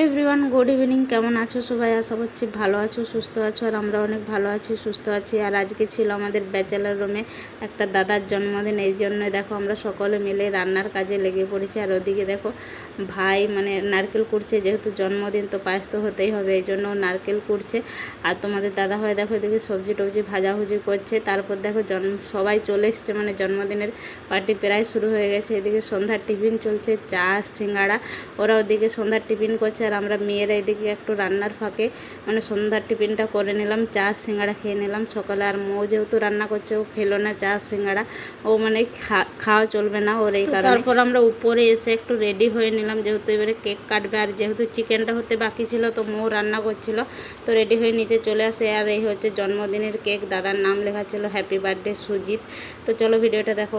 Everyone good evening কেমন আছো সবাই? আশা করছি ভালো আছো, সুস্থ আছো, আর আমরা অনেক ভালো আছি, সুস্থ আছি। আর আজকে ছিল আমাদের ব্যাচেলার রুমে একটা দাদার জন্মদিন, এই জন্য দেখো আমরা সকলে মিলে রান্নার কাজে লেগে পড়েছি। আর ওদিকে দেখো ভাই মানে নারকেল কুড়ছে, যেহেতু জন্মদিন, তো পায়েস তো হতেই হবে, এই জন্য নারকেল কুড়ছে। আর তোমাদের দাদা হয় দেখো এদিকে সবজি টবজি ভাজাভুজি করছে। তারপর দেখো জন্ম সবাই চলে এসছে মানে জন্মদিনের পার্টি প্রায় শুরু হয়ে গেছে। এদিকে সন্ধ্যার টিফিন চলছে, চা, সিঙ্গাড়া, ওরা ওদিকে সন্ধ্যার টিফিন করছে। আর আমরা মেয়েরা এদিকে একটু রান্নার ফাঁকে মানে সন্ধ্যার টিফিনটা করে নিলাম চা সিঙ্গাড়া খেয়ে নিলাম সকালে আর মো যেহেতু রান্না করছে ও খেলো না চা সিঙ্গাড়া ও মানে খা- খাওয়া চলবে না ওর এই কারণে তারপর আমরা উপরে এসে একটু রেডি হয়ে নিলাম যেহেতু এবারে কেক কাটবে আর যেহেতু চিকেনটা হতে বাকি ছিল তো মৌ রান্না করছিল তো রেডি হয়ে নিচে চলে আসে আর এই হচ্ছে জন্মদিনের কেক দাদার নাম লেখা ছিল হ্যাপি বার্থডে সুজিত তো চলো ভিডিওটা দেখো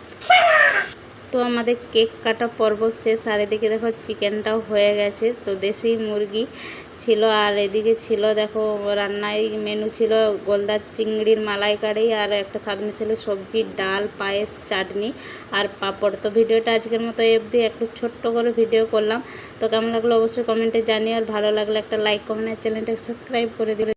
তো আমাদের কেক কাটা পর্ব শেষ, আর এদিকে দেখো চিকেনটাও হয়ে গেছে। তো দেশি মুরগি ছিল, আর এদিকে ছিল, দেখো রান্নায় মেনু ছিল গোলদার চিংড়ির মালাইকারি আর একটা স্বাদ মিশালি সবজি, ডাল, পায়েস, চাটনি আর পাঁপড়। তো ভিডিওটা আজকের মতো অবধি, একটু ছোট্ট করে ভিডিও করলাম। তো কেমন লাগল অবশ্যই কমেন্টে জানিয়ে আর ভালো লাগলে একটা লাইক কমেন্ট চ্যানেলটাকে সাবস্ক্রাইব করে দিবে